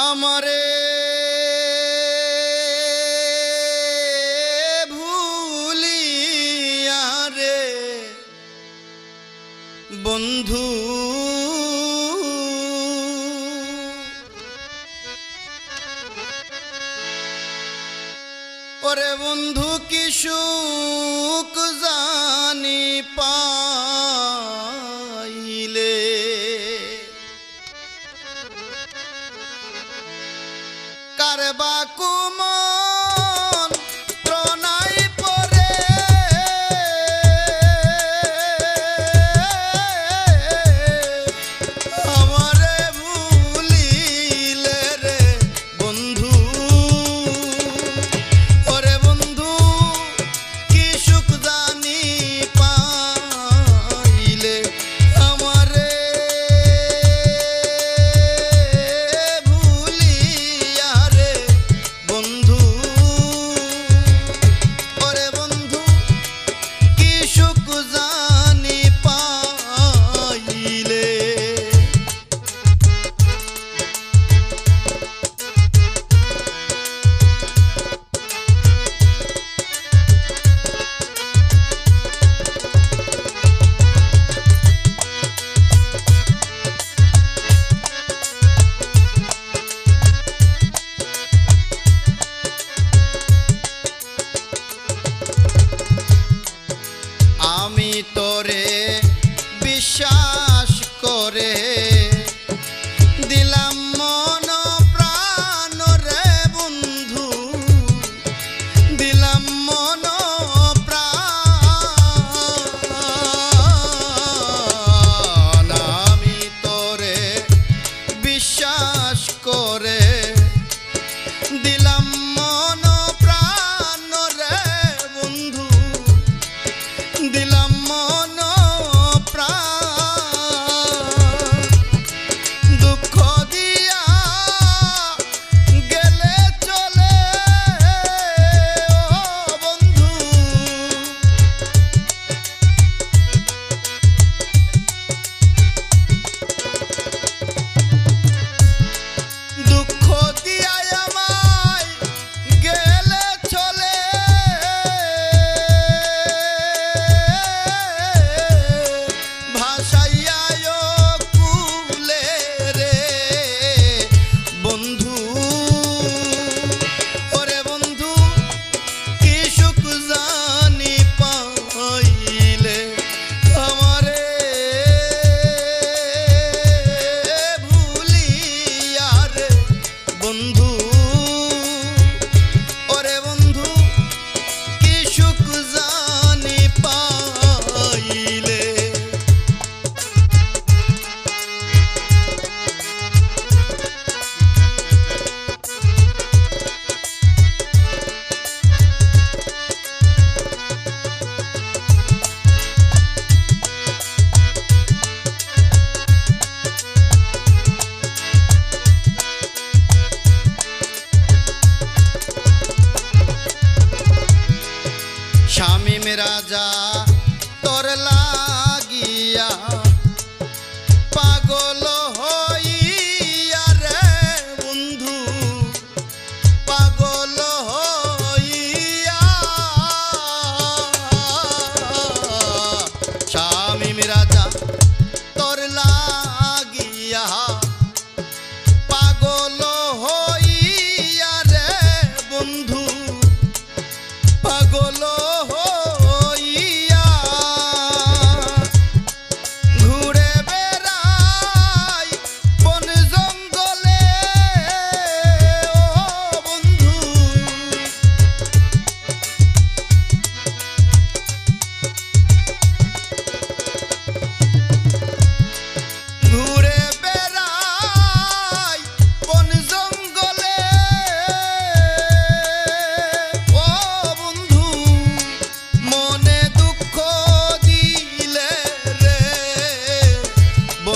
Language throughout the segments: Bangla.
আমারে ভুলিয়ারে বন্ধু ওরে বন্ধু কিশুক জানি পা বা কুমার শামীম রাজা তোর লাগিয়া পাগল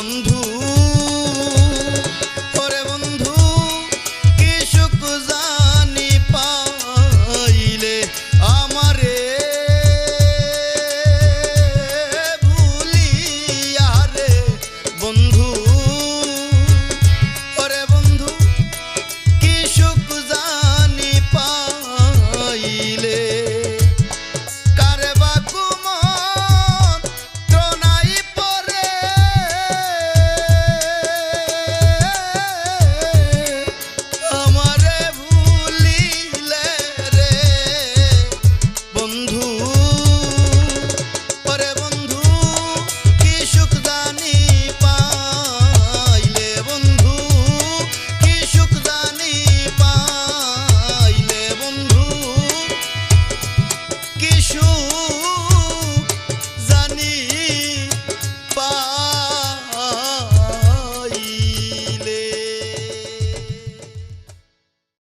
বন্ধু